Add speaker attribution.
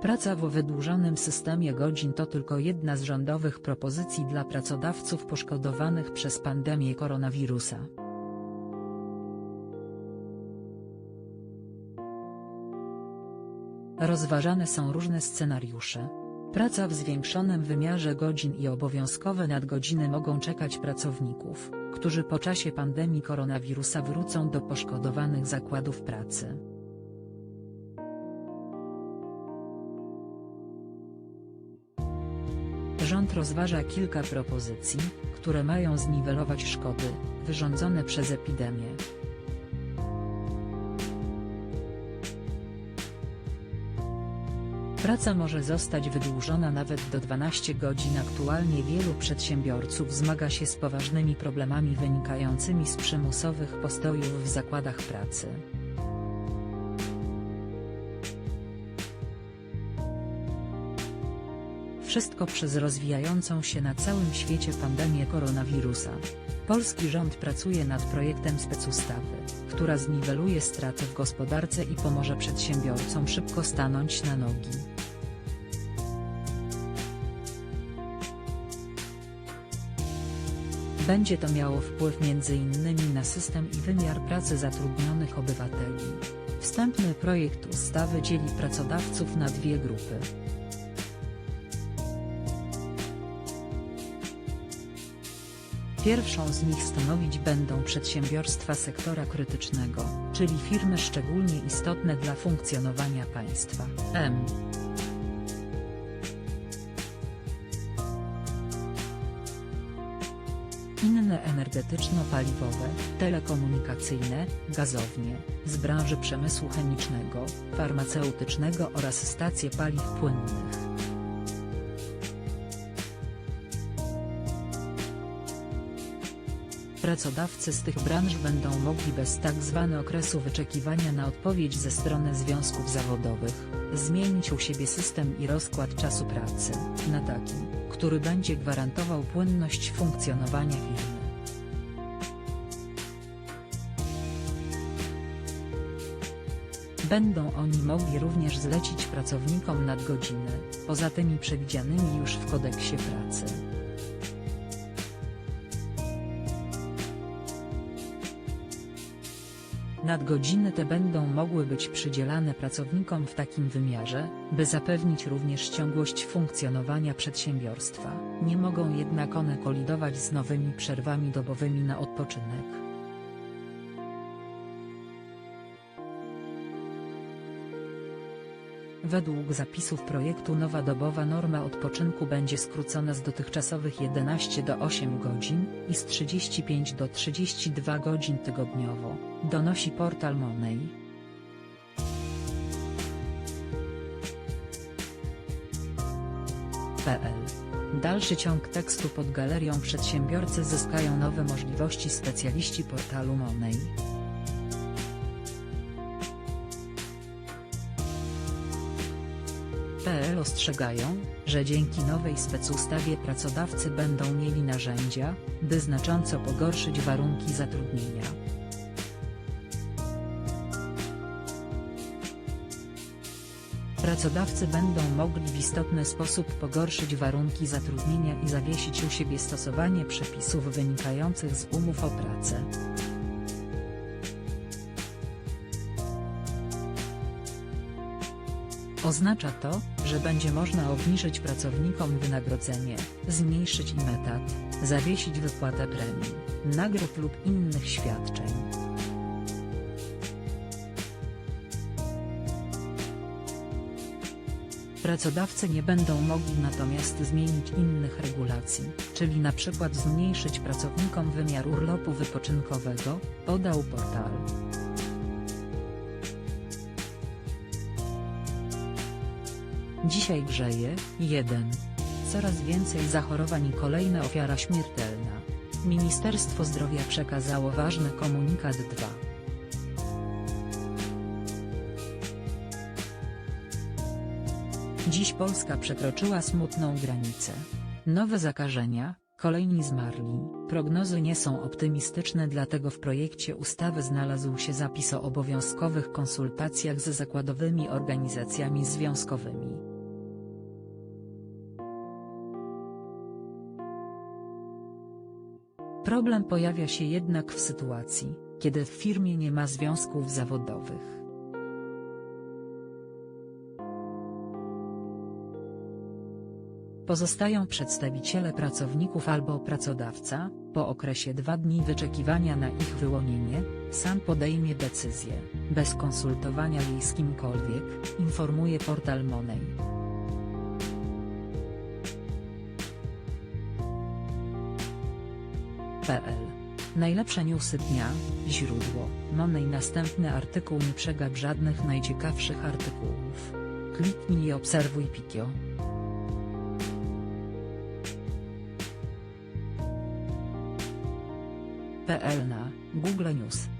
Speaker 1: Praca w wydłużonym systemie godzin to tylko jedna z rządowych propozycji dla pracodawców poszkodowanych przez pandemię koronawirusa. Rozważane są różne scenariusze. Praca w zwiększonym wymiarze godzin i obowiązkowe nadgodziny mogą czekać pracowników, którzy po czasie pandemii koronawirusa wrócą do poszkodowanych zakładów pracy. Rząd rozważa kilka propozycji, które mają zniwelować szkody, wyrządzone przez epidemię. Praca może zostać wydłużona nawet do 12 godzin. Aktualnie wielu przedsiębiorców zmaga się z poważnymi problemami wynikającymi z przymusowych postojów w zakładach pracy. Wszystko przez rozwijającą się na całym świecie pandemię koronawirusa. Polski rząd pracuje nad projektem specustawy, która zniweluje straty w gospodarce i pomoże przedsiębiorcom szybko stanąć na nogi. Będzie to miało wpływ m.in. na system i wymiar pracy zatrudnionych obywateli. Wstępny projekt ustawy dzieli pracodawców na dwie grupy. Pierwszą z nich stanowić będą przedsiębiorstwa sektora krytycznego, czyli firmy szczególnie istotne dla funkcjonowania państwa. M. Inne energetyczno-paliwowe, telekomunikacyjne, gazownie, z branży przemysłu chemicznego, farmaceutycznego oraz stacje paliw płynnych. Pracodawcy z tych branż będą mogli bez tzw. okresu wyczekiwania na odpowiedź ze strony związków zawodowych, zmienić u siebie system i rozkład czasu pracy, na taki, który będzie gwarantował płynność funkcjonowania firmy. Będą oni mogli również zlecić pracownikom nadgodziny, poza tymi przewidzianymi już w kodeksie pracy. Nadgodziny te będą mogły być przydzielane pracownikom w takim wymiarze, by zapewnić również ciągłość funkcjonowania przedsiębiorstwa. Nie mogą jednak one kolidować z nowymi przerwami dobowymi na odpoczynek. Według zapisów projektu nowa dobowa norma odpoczynku będzie skrócona z dotychczasowych 11 do 8 godzin i z 35 do 32 godzin tygodniowo, donosi portal Money. PL. Dalszy ciąg tekstu pod galerią przedsiębiorcy zyskają nowe możliwości specjaliści portalu Money. PL ostrzegają, że dzięki nowej specustawie pracodawcy będą mieli narzędzia, by znacząco pogorszyć warunki zatrudnienia. Pracodawcy będą mogli w istotny sposób pogorszyć warunki zatrudnienia i zawiesić u siebie stosowanie przepisów wynikających z umów o pracę. Oznacza to, że będzie można obniżyć pracownikom wynagrodzenie, zmniejszyć im etat, zawiesić wypłatę premii, nagród lub innych świadczeń. Pracodawcy nie będą mogli natomiast zmienić innych regulacji, czyli na przykład zmniejszyć pracownikom wymiar urlopu wypoczynkowego, podał portal. Dzisiaj grzeje, 1. Coraz więcej zachorowań i kolejna ofiara śmiertelna. Ministerstwo Zdrowia przekazało ważny komunikat 2. Dziś Polska przekroczyła smutną granicę. Nowe zakażenia, kolejni zmarli. Prognozy nie są optymistyczne dlatego w projekcie ustawy znalazł się zapis o obowiązkowych konsultacjach z zakładowymi organizacjami związkowymi. Problem pojawia się jednak w sytuacji, kiedy w firmie nie ma związków zawodowych. Pozostają przedstawiciele pracowników albo pracodawca, po okresie dwa dni wyczekiwania na ich wyłonienie, sam podejmie decyzję, bez konsultowania jej z kimkolwiek, informuje portal Money. Najlepsze newsy dnia, źródło, Money Następny artykuł nie przegap żadnych najciekawszych artykułów. Kliknij i obserwuj Pikio. PL na Google News